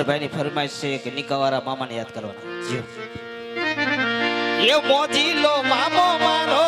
અમરભાઈની ફરમાઈશ છે કે નિકાવારા મામાને યાદ કરવાના. જીવ એ મોજી લો મામો મારો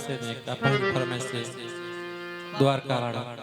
છે ને એક ફરમાઈશ છે. દ્વારકા વાળા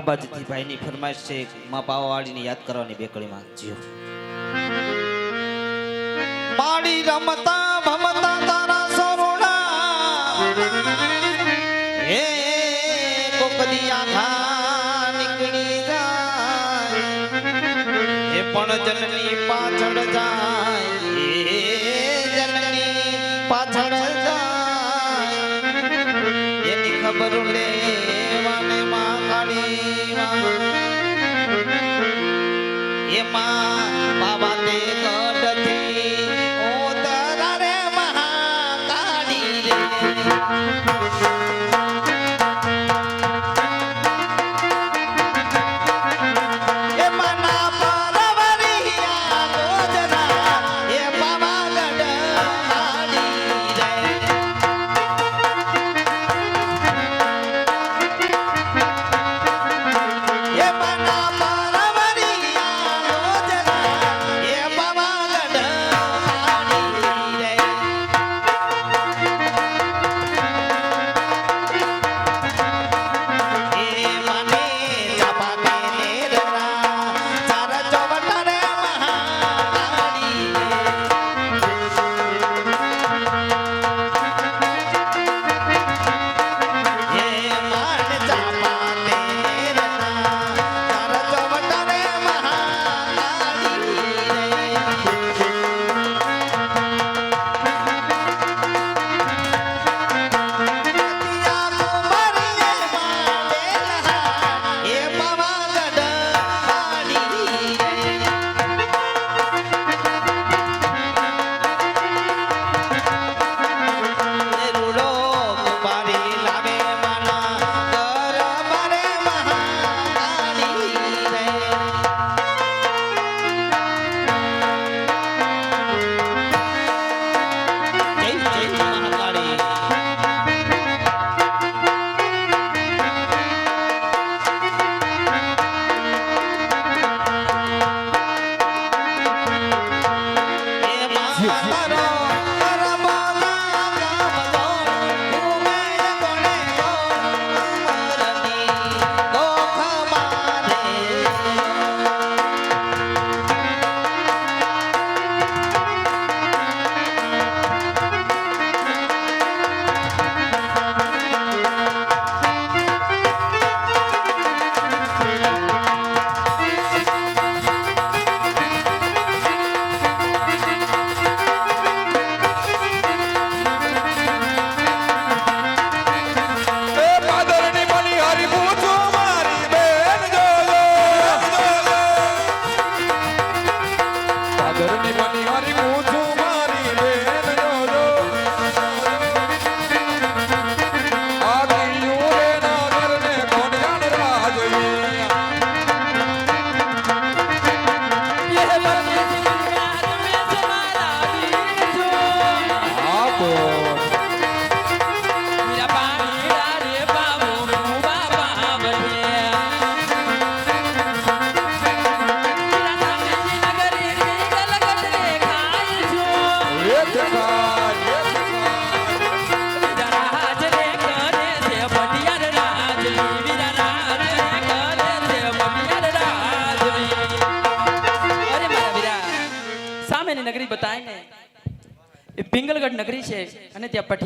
બાબા જતીભાઈની ફરમાઈશ છે માં પાવાવાળીને યાદ કરવાની બેકળીમાં જીવ માડી રમતા ભમતા તારા સોરુણા. હે કોકદી આખા નીકળી જાય. એ પણ જનની પાછળ જાય.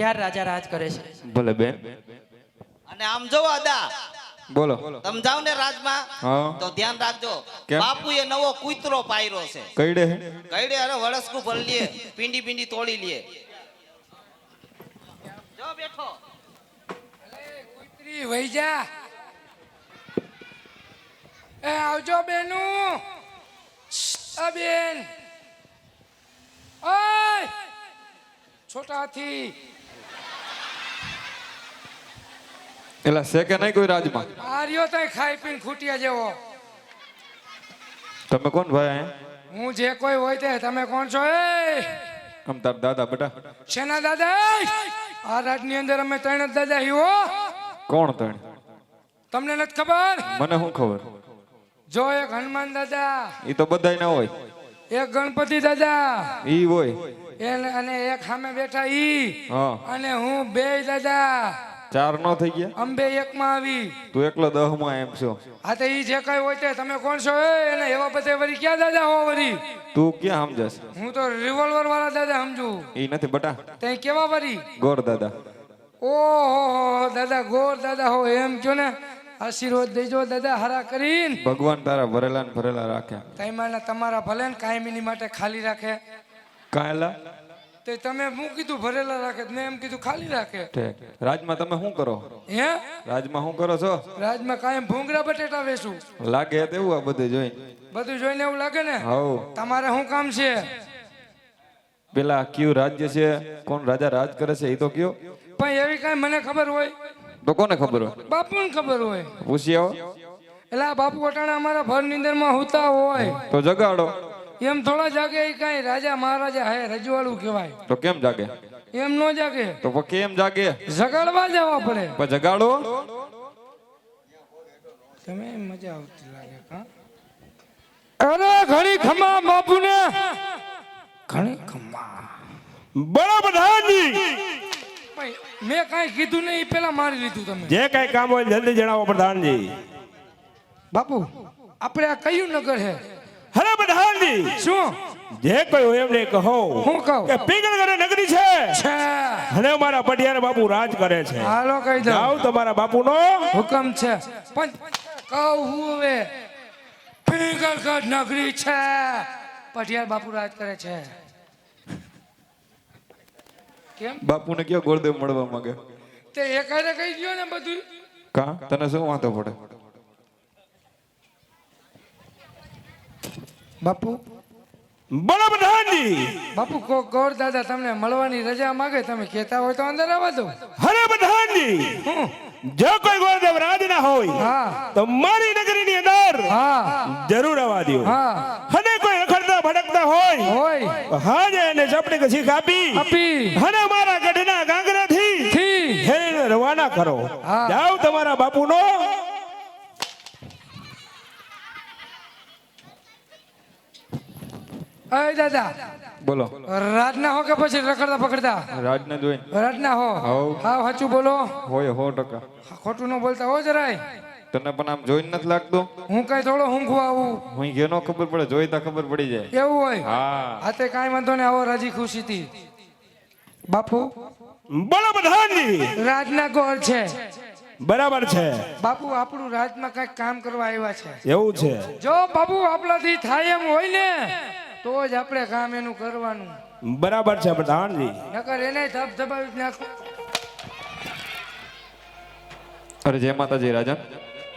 પઠિયાર રાજા રાજ કરે છે. ભલે બેન અને આમ જો અદા. બોલો. તમે જાઓ ને રાજમાં હા. તો ધ્યાન રાખજો. બાપુ એ નવો કૂતરો પાયરો છે. કઈડે કઈડે? અરે વળસકું ભર લે પીંડી પીંડી તોડી લે. જો બેઠો. કુતરી વઈ જા. એ આવજો બેનું. આ બેન. ઓય! છોટા એલા છે કે નહીં કોઈ રાજમાં? આર્યો તઈ ખાઈ પીને ખૂટ્યા જેવો. તમે કોણ ભાઈ હું જે કોઈ હોય તે તમે કોણ છો? એ! આમ તાર દાદા બેટા. શેના દાદા? એ? આ રાજની અંદર અમે ત્રણ જ દાદા હી હો! કોણ ત્રણ? તમને નથી ખબર? મને શું ખબર? જો એક હનુમાન દાદા એ તો બધાય ના હોય. એક ગણપતિ દાદા ઈ હોય. એને અને એક સામે બેઠા ઈ હા. અને હું બે દાદા. ચાર નો થઈ ગયા? અંબે એકમાં આવી. તું એકલો દહમાં એમ છો. આ તો ઈ જે કઈ હોય તે તમે કોણ છો? એ એને એવા પતે વરી ક્યાં દાદા હો વરી તું ક્યાં સમજસ હું તો રિવોલ્વર વાળા દાદા સમજુ. ઈ નથી બટા. તે કેવા વરી ગોર દાદા. ઓહો દાદા ગોર દાદા હો એમ કયો ને? આશીર્વાદ દેજો દાદા હરા કરીને. ભગવાન તારા ભરેલા ને ભરેલા રાખે. તૈમાના તમારા ભલે ને કાયમીની માટે ખાલી રાખે. કાયલા? તે તમે શું કીધું ભરેલા રાખે મેં એમ કીધું ખાલી રાખે. રાજમાં તમે શું કરો? હે? રાજમાં શું કરો છો? રાજમાં કાયમ ભૂંગળા બટેટા વેચું. લાગે તેવું આ બધું જોઈ બધું જોઈને એવું લાગે ને? હવ. તમારે શું કામ છે? પેલા કયું રાજ્ય છે? કોણ રાજા રાજ કરે છે? એ તો કયો. પણ એવી કાંઈ મને ખબર હોય? તો કોને ખબર હોય? બાપુને ખબર હોય. પૂછી આવો. એટલે આ બાપુ અટાણા અમારા ભર નીંદરમાં હોતા હોય. તો જગાડો. એમ થોડા જાગે એ કાંઈ રાજા મહારાજા હે રજવાડું કહેવાય. તો કેમ જાગે? એમ નો જાગે. તો કેમ જાગે? જગાડવા જવા પડે પણ જગાડો તમે મજા આવતી લાગે કા અરે ઘણી ખમા બાપુને. ઘણી ખમા. પ્રધાનજી મેં કાંઈ કીધું નહીં પેલા મારી લીધું તમે. જે કઈ કામ હોય જલ્દી જણાવો પ્રધાનજી. બાપુ આપણે આ કયું નગર હે? હરે પ્રધાનજી શું? જે કોઈ હોય એમને કહો હું કહું? કે પિંગળગઢ નગરી છે. છે. અને અમારા પટિયાર બાપુ રાજ કરે છે. હાલો કહી દઉં. આવ તમારા બાપુનો હુકમ છે. પણ કહું હું હવે પિંગલગઢ નગરી છે. પટિયાર બાપુ રાજ કરે છે. કેમ? બાપુને કયો ગોળદેવ મળવા માંગે? તે એકાદે કહી ગયો ને બધું. કા? તને શું વાંધો પડે? બાપુ? બોલો પ્રધાનજી બાપુ કો ગોર દાદા તમને મળવાની રજા માંગે તમે કહેતા હોય તો અંદર આવવા દો. હરે પ્રધાનજી જો કોઈ ગોરદેવ રાજ ના હોય હા. તો મારી નગરીની અંદર હા. જરૂર આવવા દો. હા. અને કોઈ રખડતા ભડકતા હોય હોય. તો હાજે એને ચપડી કે કાપી આપી. અને મારા ગઢના ગાંગરા થી. રવાના કરો. જાવ જાઓ તમારા બાપુનો અય દાદા. બોલો. રાજના હો કે પછી રખડતા પકડતા? રાજના જોઈ રાજના હો. હા. સાચું બોલો. હોય હો ટકા. ખોટું ન બોલતા હો જરાય. તને પણ આમ જોઈને નથી લાગતો? હું કઈ થોડો ઊંઘું આવું. હું ઘેનો ખબર પડે જોઈતા ખબર પડી જાય. એવું હોય. હા. આ તે કાંઈ વાંધો ને આવો રાજી ખુશીથી બાપુ? બોલો બધાની. રાજના ગોળ છે. બરાબર છે. બાપુ આપણું રાજમાં કંઈક કામ કરવા આવ્યા છે. એવું છે. જો બાપુ આપણાથી થાય એમ હોય ને તો જ આપણે કામ એનું કરવાનું. બરાબર છે પ્રધાનજી નકર એને ધબ ધબાવી નાખો. અરે જય માતાજી રાજન